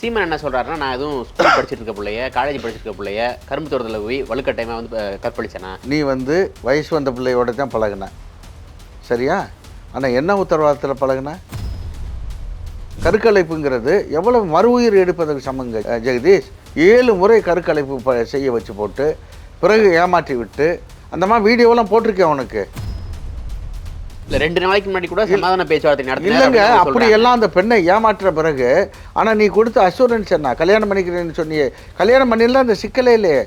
சீமன் என்ன சொல்கிறாருன்னா நான் எதுவும் ஸ்கூல் படிச்சிருக்க இருக்க பிள்ளைய காலேஜ் படிச்சிருக்க இருக்க பிள்ளைய கரும்பு தோட்டத்தில் போய் வலுக்கட்டாயமா வந்து அஹ், கற்பழிச்சேனா? நீ வந்து வயசு வந்த பிள்ளையோட தான் பழகுன. சரியா? ஆனால் என்ன உத்தரவாதத்தில் பழகின? கருக்கலைப்புங்கிறது எவ்வளவு மறு உயிர் எடுப்பதற்கு சமங்க ஜெகதீஷ்? ஏழு முறை கருக்கலைப்பு ப- செய்ய வச்சு போட்டு பிறகு ஏமாற்றி விட்டு அந்த மாதிரி வீடியோலாம் போட்டிருக்கேன் உனக்கு? இல்ல ரெண்டு நாளைக்கு முன்னாடி கூட சமாதான பேச்சுவார்த்தை நடத்தினார் இல்லைங்க அப்படி. எல்லாம் அந்த பெண்ணை ஏமாற்ற பிறகு ஆனால் நீ கொடுத்த அசூரன்ஸ் என்ன? கல்யாணம் பண்ணிக்கிறேன்னு சொன்னியே. கல்யாணம் பண்ணிடல அந்த சிக்கலே இல்லையே.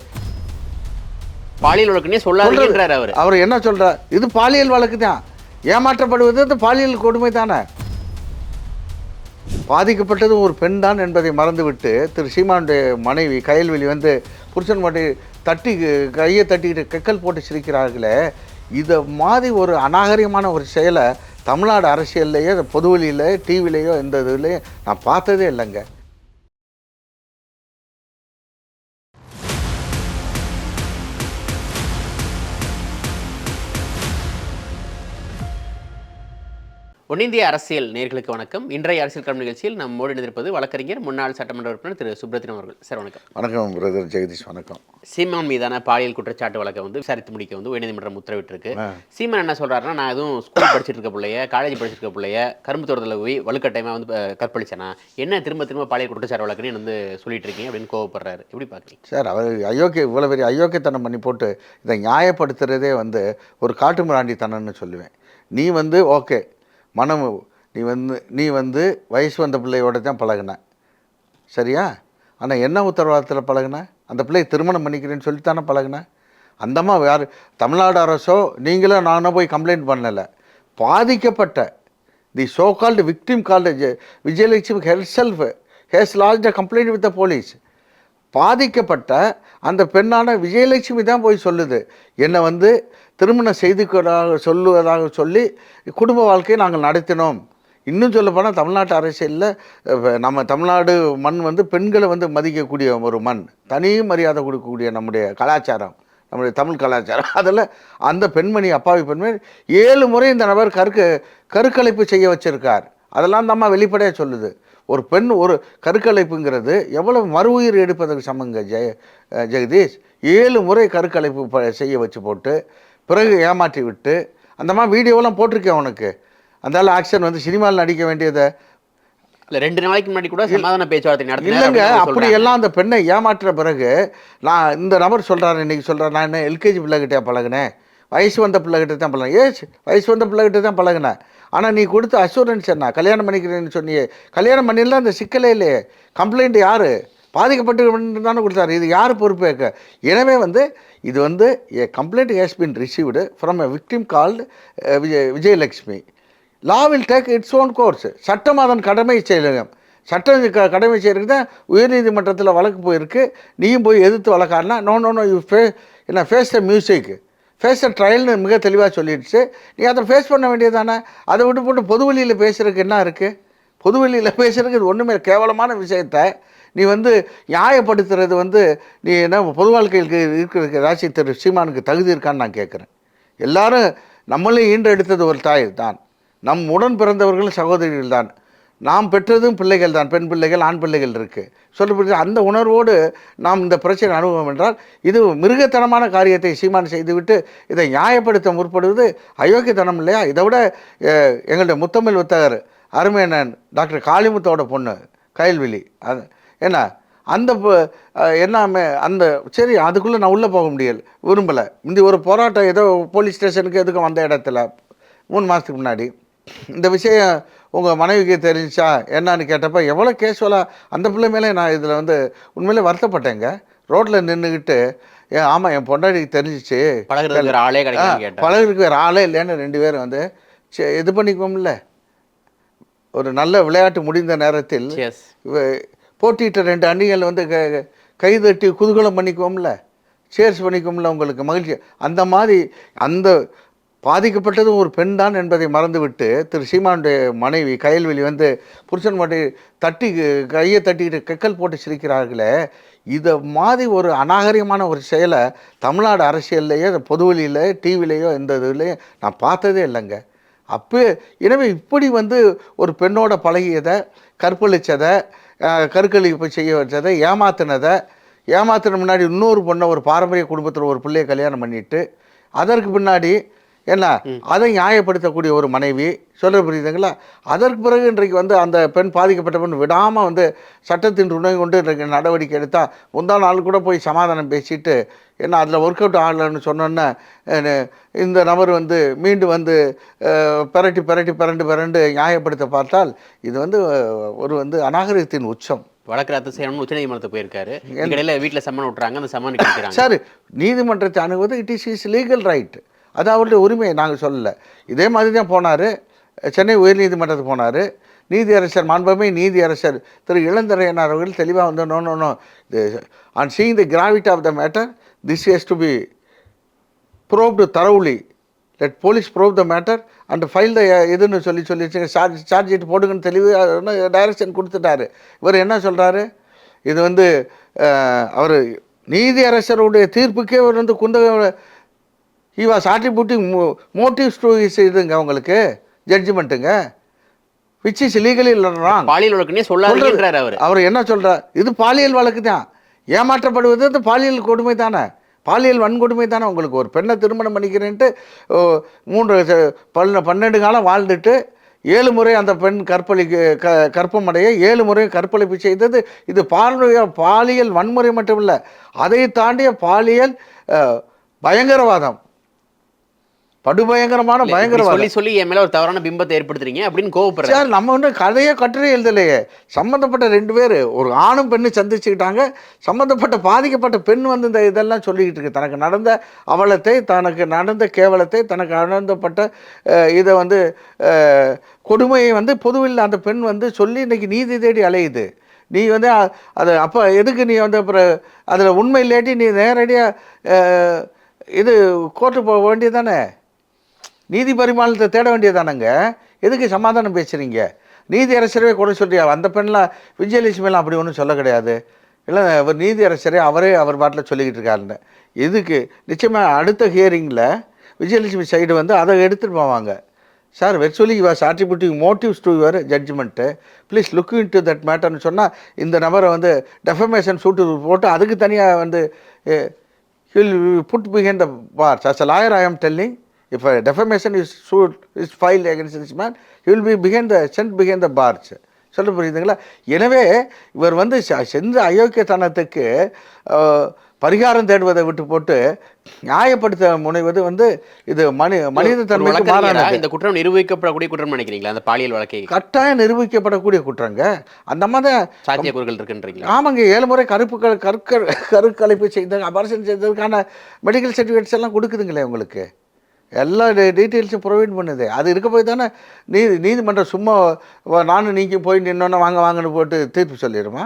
பாலியல் வழக்குனே சொல்லாதீங்கன்றாரு அவர். அவர் என்ன சொல்றார் இது பாலியல் வழக்கு தான். ஏமாற்றப்படுவது அது பாலியல் கொடுமை தானே. பாதிக்கப்பட்டது ஒரு பெண் தான் என்பதை மறந்துவிட்டு திரு சீமானுடைய மனைவி கயல்வெளி வந்து புருஷன் மாட்டி தட்டி கையை தட்டிக்கிட்டு கெக்கல் போட்டு சிரிக்கிறார்களே. இதை மாதிரி ஒரு அநாகரிகமான ஒரு செயலை தமிழ்நாடு அரசியல்லையோ பொதுவெளியில டிவிலையோ எந்த இதுலையும் நான் பார்த்ததே இல்லைங்க. ஒன்னிந்திய அரசியல் நேர்களுக்கு வணக்கம். இன்றைய அரசியல் களம் நிகழ்ச்சியில் நம்மோடு இணைந்திருப்பது வழக்கறிஞர் முன்னாள் சட்டமன்ற உறுப்பினர் திரு சுப்ரத்தினம் அவர்கள். சார் வணக்கம். வணக்கம் பிரதர் ஜெகதீஷ் வணக்கம். சீமான் மீதான பாலியல் குற்றச்சாட்டு வழக்கை வந்து விசாரித்து முடிக்க வந்து உயர்நீதிமன்றம் உத்தரவிட்டிருக்கு. சீமான் என்ன சொல்றாருன்னா நான் எதுவும் ஸ்கூல் படிச்சிட்டு இருக்க பிள்ளைய காலேஜ் படிச்சிட்டு இருக்க பிள்ளைய கரும்பு தோட்டத்தில் போய் வலுக்கட்டாயமா வந்து கற்பழிச்சேனா? என்ன திரும்ப திரும்ப பாலியல் குற்றச்சாட்டு வழக்குன்னு வந்து சொல்லிட்டு இருக்கீங்க அப்படின்னு கோவப்படுறாரு. எப்படி பாக்குறீங்க? சார் அவர் அயோக்கிய இவ்வளோ பெரிய அயோக்கியத்தனம் பண்ணி போட்டு இதை நியாயப்படுத்துகிறதே வந்து ஒரு காட்டு மிராண்டித்தனம்னு சொல்லுவேன். நீ வந்து ஓகே மனம் நீ வந்து நீ வந்து வயசு வந்த பிள்ளையோட தான் பழகுன. சரியா? ஆனால் என்ன உத்தரவாதத்தில் பழகுன? அந்த பிள்ளையை திருமணம் பண்ணிக்கிறேன்னு சொல்லித்தானே பழகுன? அந்தம்மா யார்? தமிழ்நாடு அரசோ நீங்களும் நானும் போய் கம்ப்ளைண்ட் பண்ணலை. பாதிக்கப்பட்ட the so called victim called Vijayalakshmi herself has lost a complaint with the police பாதிக்கப்பட்ட அந்த பெண்ணான விஜயலட்சுமி தான் போய் சொல்லுது. என்னை வந்து திருமணம் செய்துக்கிறதாக சொல்லுவதாக சொல்லி குடும்ப வாழ்க்கையை நாங்கள் நடத்தினோம். இன்னும் சொல்லப்போனால் தமிழ்நாட்டு அரசியலில் நம்ம தமிழ்நாடு மண் வந்து பெண்களை வந்து மதிக்கக்கூடிய ஒரு மண். தனி மரியாதை கொடுக்கக்கூடிய நம்முடைய கலாச்சாரம் நம்முடைய தமிழ் கலாச்சாரம். அதில் அந்த பெண்மணி அப்பாவி பெண்மணி ஏழு முறை இந்த நபர் கருக்கு கருக்கலைப்பு செய்ய வச்சுருக்கார். அதெல்லாம் நம்ம வெளிப்படையாக சொல்லுது. ஒரு பெண் ஒரு கருக்கலைப்புங்கிறது எவ்வளவு மறு உயிர் எடுப்பதற்கு சமங்க ஜெய ஜெகதீஷ்? ஏழு முறை கருக்கலைப்பு செய்ய வச்சு போட்டு பிறகு ஏமாற்றி விட்டு அந்த மாதிரி வீடியோலாம் போட்டிருக்கேன் உனக்கு. அதனால ஆக்ஷன் வந்து சினிமாவில் நடிக்க வேண்டியதை. இல்ல ரெண்டு நாளைக்கு முன்னாடி கூட சமாதான பேச்சுவார்த்தை நடத்தினார் இல்லைங்க அப்படி. எல்லாம் அந்த பெண்ணை ஏமாற்ற பிறகு நான் இந்த நபர் சொல்கிறாரு இன்னைக்கு சொல்கிறேன் நான் என்ன எல்கேஜி பிள்ளைகிட்டே பழகினேன்? வயசு வந்த பிள்ளைகிட்ட தான் பழகினேன். ஏஸ் வயசு வந்த பிள்ளைகிட்ட தான் பழகினேன். ஆனால் நீ கொடுத்த அஷூரன்ஸ் என்ன? கல்யாணம் பண்ணிக்கிறேன்னு சொன்னியே. கல்யாணம் பண்ணிடலாம் அந்த சிக்கலே இல்லையே. கம்ப்ளைண்ட் யார்? பாதிக்கப்பட்டு தானே கொடுத்தாரு. இது யார் பொறுப்பேற்க எனவே வந்து இது வந்து a complaint has been received from a victim called Vijay Vijayalakshmi. Law will take its own course சட்டம் அதன் கடமை செயலகம். சட்டம் க- கடமை செய்யறதுக்கு தான் உயர்நீதிமன்றத்தில் வழக்கு போயிருக்கு. நீயும் போய் எதிர்த்து வழக்காடனா நோ நோ நோ யூ ஃபே என்ன face the music face the ட்ரையல்னு மிக தெளிவாக சொல்லிடுச்சு. நீ அதை ஃபேஸ் பண்ண வேண்டியதானே அதை விட்டு போட்டு பொது வழியில் பேசுறதுக்கு என்ன இருக்குது பொது வழியில் பேசுகிறதுக்கு இது ஒன்றுமே கேவலமான விஷயத்த நீ வந்து நியாயப்படுத்துறது வந்து நீ என்ன பொது வாழ்க்கைக்கு இருக்கிறதுக்கு ராசி திரு சீமானுக்கு தகுதி இருக்கான்னு நான் கேட்குறேன். எல்லாரும் நம்மளையும் ஈன்றெடுத்தது ஒரு தாய் தான். நம் உடன் பிறந்தவர்கள் சகோதரிகள் தான். நாம் பெற்றதும் பிள்ளைகள் தான் பெண் பிள்ளைகள் ஆண் பிள்ளைகள் இருக்குது சொல்லப்படுது அந்த உணர்வோடு நாம் இந்த பிரச்சனை அனுபவம் என்றால் இது மிருகத்தனமான காரியத்தை சீமான் செய்துவிட்டு இதை நியாயப்படுத்த முற்படுவது அயோக்கியத்தனம் இல்லையா? இதை விட எங்களுடைய முத்தமிழ் வித்தகர் அருமையண்ணன் டாக்டர் காளிமுத்தோட பொண்ணு கயல்விழி. அது என்ன அந்த என்ன அந்த சரி அதுக்குள்ளே நான் உள்ளே போக முடியல விரும்பலை. இந்த ஒரு போராட்டம் ஏதோ போலீஸ் ஸ்டேஷனுக்கு எதுக்கும் வந்த இடத்துல மூணு மாதத்துக்கு முன்னாடி இந்த விஷயம் உங்கள் மனைவிக்கு தெரிஞ்சா என்னன்னு கேட்டப்ப எவ்வளோ கேஷுவலாக அந்த பிள்ளை மேலே நான் இதில் வந்து உண்மையிலே வருத்தப்பட்டேங்க. ரோட்டில் நின்றுக்கிட்டு ஏன் ஆமாம் என் பொண்டாட்டிக்கு தெரிஞ்சிச்சு. பழகுறதுக்கு வேற ஆளே கேட்டேன். பழகுறதுக்கு வேறு ஆளே இல்லைன்னு ரெண்டு பேரும் வந்து சே இது பண்ணிக்குவோம்ல. ஒரு நல்ல விளையாட்டு முடிந்த நேரத்தில் போட்டியிட்ட ரெண்டு அணிகள் வந்து க- கைதட்டி குதூகலம் பண்ணிக்குவோம்ல. சேர்ஸ் பண்ணிக்குவோம்ல உங்களுக்கு மகிழ்ச்சி. அந்த மாதிரி அந்த பாதிக்கப்பட்டதும் ஒரு பெண் தான் என்பதை மறந்துவிட்டு திரு சீமானுடைய மனைவி கயல்வெளி வந்து புருஷன் மாட்டி தட்டி கையை தட்டிக்கிட்டு கெக்கல் போட்டு சிரிக்கிறார்களே. இதை மாதிரி ஒரு அநாகரிகமான ஒரு செயலை தமிழ்நாடு அரசியல்லையோ பொதுவெளியில் டிவிலேயோ எந்த இதுலேயும் நான் பார்த்ததே இல்லைங்க. அப்போ எனவே இப்படி வந்து ஒரு பெண்ணோட பழகியதை கற்பழிச்சதை கருக்கழிப்பு செய்ய வச்சதை ஏமாத்தினதை ஏமாத்தின முன்னாடி இன்னொரு பொண்ணை ஒரு பாரம்பரிய குடும்பத்தில் ஒரு பிள்ளையை கல்யாணம் பண்ணிட்டு அதற்கு பின்னாடி என்ன அதை நியாயப்படுத்தக்கூடிய ஒரு மனைவி சொல்ல புரியுதுங்களா? அதற்கு பிறகு இன்றைக்கு வந்து அந்த பெண் பாதிக்கப்பட்ட பெண் விடாமல் வந்து சட்டத்தின் துணை கொண்டு இன்றைக்கு நடவடிக்கை எடுத்தால் முந்தா நாள் கூட போய் சமாதானம் பேசிட்டு என்ன அதில் ஒர்க் அவுட் ஆகலைன்னு சொன்னோன்னே இந்த நபர் வந்து மீண்டும் வந்து பிரட்டி பிரட்டி பிரண்டு பிரண்டு நியாயப்படுத்த பார்த்தால் இது வந்து ஒரு வந்து அநாகரிகத்தின் உச்சம். வழக்கு ரத்து செய்யணும்னு உச்சநீதிமன்றத்துக்கு போயிருக்காரு. இடையில வீட்டில் சம்மன் விட்டுறாங்க அந்த சம்மன் சார் நீதிமன்றத்தை அணுகுவது it is is legal right அது அவருடைய உரிமை நாங்கள் சொல்லலை. இதே மாதிரி தான் போனார். சென்னை உயர்நீதிமன்றத்துக்கு போனார். நீதியரசர் மாண்புமை நீதியரசர் திரு இளந்தரையனார் அவர்கள் தெளிவாக வந்து no no no on seeing the gravity of the matter this has to be proved thoroughly let police probe the matter and file the இதுன்னு சொல்லி சொல்லி சார்ஜ் சார்ஜ் ஷீட் போடுங்கன்னு தெளிவாக டைரக்ஷன் கொடுத்துட்டாரு. இவர் என்ன சொல்கிறாரு இது வந்து அவர் நீதியரசருடைய தீர்ப்புக்கே அவர் வந்து குந்த he was attributing motives to is இதுங்க அவங்களுக்கு ஜட்ஜ்மெண்ட்டுங்க விச் இஸ் லீகலி ராங் பாலியல் வழக்குனே சொல்லாதுன்றாரு அவர். அவர் என்ன சொல்றார்? இது பாலியல் வழக்கு தான். ஏமாற்றப்படுவது அது பாலியல் கொடுமை தானே. பாலியல் வன்கொடுமை தானே உங்களுக்கு. ஒரு பெண்ணை திருமணம் பண்ணிக்கிறேன்ட்டு மூன்று பன்ன பன்னெண்டு காலம் வாழ்ந்துட்டு ஏழு முறை அந்த பெண் கற்பழிக்கு க கற்பமடைய ஏழு முறை கற்பழிப்பு செய்தது. இது பாலிய பாலியல் வன்முறை மட்டும் இல்லை அதை தாண்டிய பாலியல் பயங்கரவாதம். படுபயங்கரமான பயங்கரவாதம். சொல்லி சொல்லி என் மேல ஒரு தவறான பிம்பத்தை ஏற்படுத்துறீங்க அப்படின்னு கோவப்படுறாரு சார் நம்ம வந்து கதையே கட்டுரை எழுதலையே. சம்மந்தப்பட்ட ரெண்டு பேர் ஒரு ஆணும் பெண்ணு சந்திச்சுக்கிட்டாங்க. சம்மந்தப்பட்ட பாதிக்கப்பட்ட பெண் வந்து இந்த இதெல்லாம் சொல்லிக்கிட்டு இருக்கு. தனக்கு நடந்த அவலத்தை தனக்கு நடந்த கேவலத்தை தனக்கு நடந்தப்பட்ட இதை வந்து கொடுமையை வந்து பொதுவில் அந்த பெண் வந்து சொல்லி இன்னைக்கு நீதி தேடி அலையுது. நீ வந்து அது அப்போ எதுக்கு நீ வந்து அப்புறம் அதில் உண்மை இல்லாட்டி நீ நேரடியாக இது கோர்ட்டு போக வேண்டியதானே நீதி பரிமாணத்தை தேட வேண்டியதானங்க எதுக்கு சமாதானம் பேசுகிறீங்க நீதி அரசரவே கூட சொல்றியா? அந்த பெண்ணெலாம் விஜயலட்சுமிலாம் அப்படி ஒன்றும் சொல்ல கிடையாது. இல்லை அவர் நீதி அரசரே அவரே அவர் பாட்டில் சொல்லிக்கிட்டு இருக்காருன்னு. இதுக்கு நிச்சயமாக அடுத்த ஹியரிங்கில் விஜயலட்சுமி சைடு வந்து அதை எடுத்துகிட்டு போவாங்க. Sir virtually was attributing motives to your judgement please look into that மேட்டர்னு சொன்னால் இந்த நபரை வந்து டெஃபமேஷன் சூட்டு போட்டு அதுக்கு தனியாக வந்து he'll put behind the bars as a lawyer I am telling if a defamation is sued is filed against this man he will be behind the sent behind the bars சொல்ல புரியுதுங்களா? எனவே இவர் வந்து ச- செஞ்ச அயோக்கியத்தனத்துக்கு பரிகாரம் தேடுவதை விட்டு போட்டு நியாயப்படுத்த முனைவது வந்து இது மனி மனித தன்மைக்கு மாறானது. இந்த குற்றம் நிரூபிக்கப்படக்கூடிய குற்றம் நினைக்கிறீங்களா? அந்த பாலியல் வழக்கை? கட்டாயம் நிரூபிக்கப்படக்கூடிய குற்றங்க. அந்த மாதிரி சாத்தியக்கூறுகள் இருக்குன்றீங்களா? ஆமாங்க ஏழு முறை கருப்பு க- கற்க கருக்கலைப்பு செய்த அபார்ஷன் செய்ததுக்கான மெடிக்கல் சர்டிஃபிகேட்ஸ் எல்லாம் கொடுக்குதுங்களே உங்களுக்கு. எல்லா டீட்டெயில்ஸும் ப்ரொவைட் பண்ணுது. அது இருக்க போய் தானே நீதி நீதிமன்றம் சும்மா நானும் நீங்கள் போய் நின்னோன்னே வாங்க வாங்கன்னு போட்டு தீர்ப்பு சொல்லிடுமா?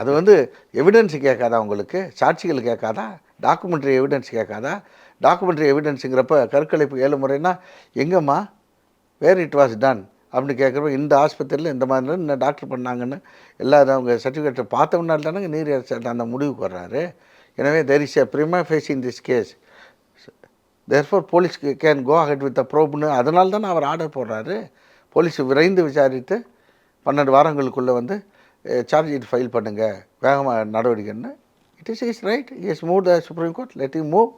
அது வந்து எவிடன்ஸ் கேட்காதா உங்களுக்கு? சாட்சிகள் கேட்காதா? டாக்குமெண்ட்ரி எவிடன்ஸ் கேட்காதா? டாக்குமெண்ட்ரி எவிடன்ஸுங்கிறப்ப கற்களைப்பு ஏழு முறைன்னா எங்கம்மா? வேர் இட் வாஸ் டன் அப்படின்னு கேட்குறப்ப இந்த ஆஸ்பத்திரியில் இந்த மாதிரி இந்த டாக்டர் பண்ணாங்கன்னு எல்லா அவங்க சர்டிஃபிகேட்டை பார்த்தோம்னால தானே நீர் அந்த முடிவுக்கு வர்றாரு. எனவே there is a prima facie in this case therefore police can go ahead with the ப்ரோப்னு அதனால தானே அவர் ஆர்டர் போடுறாரு. போலீஸ் விரைந்து விசாரித்து பன்னெண்டு வாரங்களுக்குள்ளே வந்து சார்ஜ் ஷீட் ஃபைல் பண்ணுங்கள் வேகமாக நடவடிக்கைன்னு. It is is right is move the supreme court let you move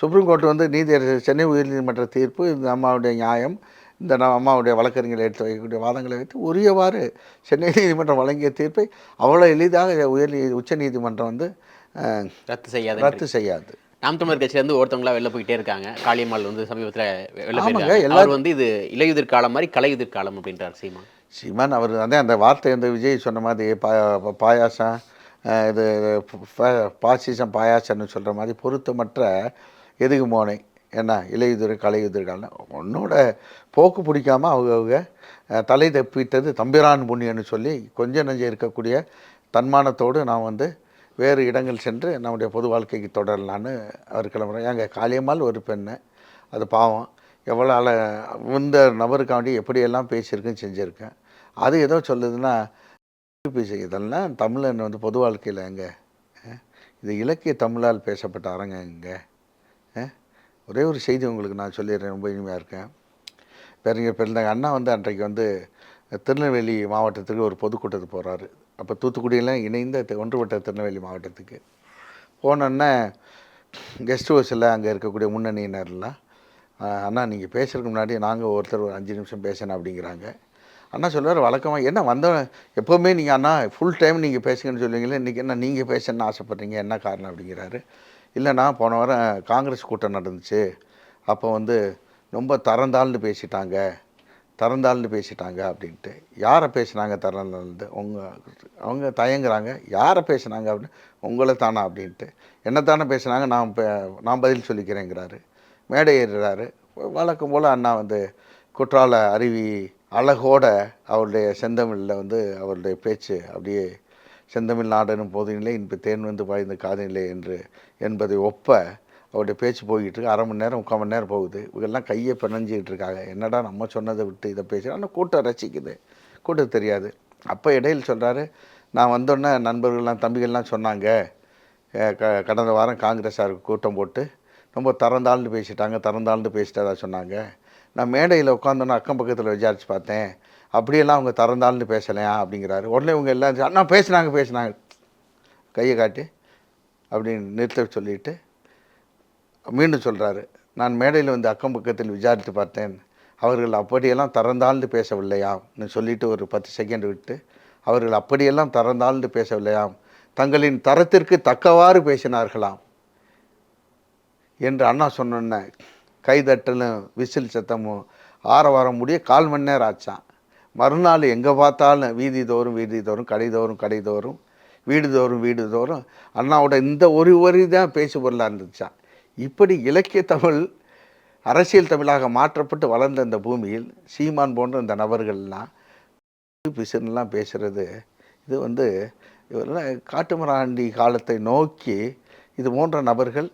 supreme court வந்து நீதியரசர் சென்னை உயர்நீதிமன்ற தீர்ப்பு இந்த அம்மாவுடைய நியாயம் இந்த அம்மாவுடைய வழக்கறிஞர்கள் எடுத்து வைக்கக்கூடிய வாதங்களை வைத்து உரியவாறு சென்னை நீதிமன்றம் வழங்கிய தீர்ப்பை அவ்வளோ எளிதாக உயர் உச்ச நீதிமன்றம் வந்து ரத்து செய்யாத ரத்து செய்யாது. நாம் தமிழர் கட்சியில இருந்து ஒருத்தவங்களா வெளில போயிட்டே இருக்காங்க. காளியம்மாள் வந்து சமீபத்துல வெளில போயிருக்காங்க. எல்லாரும் வந்து இது இலையுதிர் காலம் மாதிரி கலையுதிர் காலம் அப்படின்றார் சீமான். சீமான் அவர் வந்து அந்த வார்த்தை இந்த விஜய் சொன்ன மாதிரி பா பாயாசம் இது பாசிசம் பாயாசம்னு சொல்கிற மாதிரி பொருத்தமற்ற எதுகு மோனை? என்ன இலையுதிர் கலையுதிர்கால்னு உன்னோட போக்கு பிடிக்காம அவங்க அவங்க தலை தப்பிட்டது தம்பிரான் புண்ணியன்னு சொல்லி கொஞ்சம் நெஞ்சம் இருக்கக்கூடிய தன்மானத்தோடு நான் வந்து வேறு இடங்கள் சென்று நம்முடைய பொது வாழ்க்கைக்கு தொடரலான்னு அவர் கிளம்புறேன் எங்கள் காளியம்மாள் ஒரு பெண்ணு. அது பாவம். எவ்வளோ அல இந்த நபருக்காண்டி எப்படியெல்லாம் பேசியிருக்குன்னு செஞ்சுருக்கேன். அது ஏதோ சொல்லுதுன்னா பேச இதெல்லாம் தமிழன் வந்து பொது வாழ்க்கையில் எங்கே? இது இலக்கிய தமிழால் பேசப்பட்ட அரங்க இங்கே ஒரே ஒரு செய்தி உங்களுக்கு நான் சொல்லிடுறேன் ரொம்ப இனிமையாக இருக்கேன். பெருங்க பெருந்தாங்க அண்ணா வந்து அன்றைக்கு வந்து திருநெல்வேலி மாவட்டத்துக்கு ஒரு பொதுக்கூட்டத்துக்கு போகிறாரு அப்போ தூத்துக்குடியில் இணைந்த ஒன்றுபட்ட திருநெல்வேலி மாவட்டத்துக்கு. போனோன்னே கெஸ்ட் ஹவுஸில் அங்கே இருக்கக்கூடிய முன்னணியினர்லாம் அண்ணா நீங்கள் பேசுறதுக்கு முன்னாடி நாங்கள் ஒருத்தர் ஒரு அஞ்சு நிமிஷம் பேசணும் அப்படிங்கிறாங்க. அண்ணா சொல்லுவார் வழக்கமாக என்ன வந்த எப்போவுமே நீங்கள் அண்ணா ஃபுல் டைம் நீங்கள் பேசுங்கன்னு சொல்லுவீங்களே இன்றைக்கி என்ன நீங்கள் பேசணும்னு ஆசைப்பட்றீங்க என்ன காரணம்? அப்படிங்கிறாரு. இல்லைண்ணா போன வாரம் காங்கிரஸ் கூட்டம் நடந்துச்சு. அப்போ வந்து ரொம்ப தரந்தாழ்ந்து பேசிட்டாங்க. திறந்தாள்னு பேசிட்டாங்க அப்படின்ட்டு. யாரை பேசுனாங்க தரந்தாழ்ந்து உங்க அவங்க தயங்குறாங்க. யாரை பேசுனாங்க அப்படின்னு? உங்களை தானா அப்படின்ட்டு. என்ன தானே பேசுனாங்க? நான் பே- நான் பதில் சொல்லிக்கிறேங்கிறாரு. மேடை ஏறுறாரு. வழக்கம் போல் அண்ணா வந்து குற்றால அருவி அழகோட அவருடைய செந்தமிழில் வந்து அவருடைய பேச்சு அப்படியே செந்தமிழ் நாடனும் போதினிலே இன்பு தேன் வந்து பாய்ந்த காதினிலே என்று என்பதை ஒப்ப அவருடைய பேச்சு போய்கிட்டு இருக்கு. அரை மணி நேரம் முக்கால் மணி நேரம் போகுது. இவங்கெல்லாம் கையை பிணைஞ்சிக்கிட்டு இருக்காங்க. என்னடா நம்ம சொன்னதை விட்டு இதை பேசுகிறோம் ஆனால் கூட்டம் ரசிக்குது. கூட்டம் தெரியாது. அப்போ இடையில் சொல்கிறாரு நான் வந்தோடனே நண்பர்கள்லாம் தம்பிகள்லாம் சொன்னாங்க. க கடந்த வாரம் காங்கிரஸாருக்கு கூட்டம் போட்டு ரொம்ப தரந்தாழ்ந்து பேசிட்டாங்க. தரந்தாழ்ந்து பேசிட்டதா சொன்னாங்க. நான் மேடையில் உட்காந்தோன்னே அக்கம் பக்கத்தில் விசாரிச்சு பார்த்தேன். அப்படியெல்லாம் அவங்க தரந்தாழ்ந்து பேசலையா? அப்படிங்கிறாரு. உடனே இவங்க எல்லாம் அண்ணா பேசுனாங்க பேசுனாங்க. கையை காட்டி அப்படின்னு நிறுத்த சொல்லிவிட்டு மீண்டும் சொல்கிறாரு நான் மேடையில் வந்து அக்கம் பக்கத்தில் விசாரித்து பார்த்தேன். அவர்கள் அப்படியெல்லாம் தரந்தாழ்ந்து பேசவில்லையாம் சொல்லிட்டு ஒரு பத்து செகண்ட் விட்டு அவர்கள் அப்படியெல்லாம் தரந்தாழ்ந்து பேசவில்லையாம் தங்களின் தரத்திற்கு தக்கவாறு பேசினார்களாம். என்று அண்ணா சொன்னோன்னே கைதட்டலும் விசில் சத்தமும் ஆரவாரம் முடிய கால் மணி நேரம் ஆச்சான் மறுநாள் எங்கே பார்த்தாலும் வீதி தோறும் வீதி தோறும் கடை தோறும் கடை தோறும் வீடு தோறும் வீடு தோறும் அண்ணாவோட இந்த ஒரு வரி தான் பேசு பொருளாக இருந்துச்சான் இப்படி இலக்கிய தமிழ் அரசியல் தமிழாக மாற்றப்பட்டு வளர்ந்த இந்த பூமியில் சீமான் போன்ற இந்த நபர்கள்லாம் பிசுன்னுலாம் பேசுகிறது இது வந்து இவரெல்லாம் காட்டுமராண்டி காலத்தை நோக்கி இது போன்ற நபர்கள்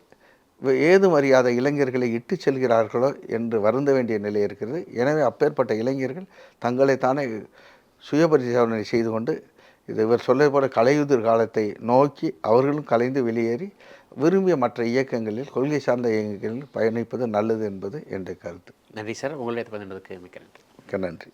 ஏது ஏதும் அறியாத இளைஞர்களை இட்டு செல்கிறார்களோ என்று வருந்த வேண்டிய நிலை இருக்கிறது. எனவே அப்பேற்பட்ட இளைஞர்கள் தங்களை தானே சுயபரிசோதனை செய்து கொண்டு இது இவர் சொல்ல போல கலையுதிர் காலத்தை நோக்கி அவர்களும் கலைந்து வெளியேறி விரும்பிய மற்ற இயக்கங்களில் கொள்கை சார்ந்த இயக்கங்களில் பயணிப்பது நல்லது என்பது என்னுடைய கருத்து. நன்றி சார். உங்களுடைய பதினதுக்கு மிக்க நன்றி. மிக்க நன்றி.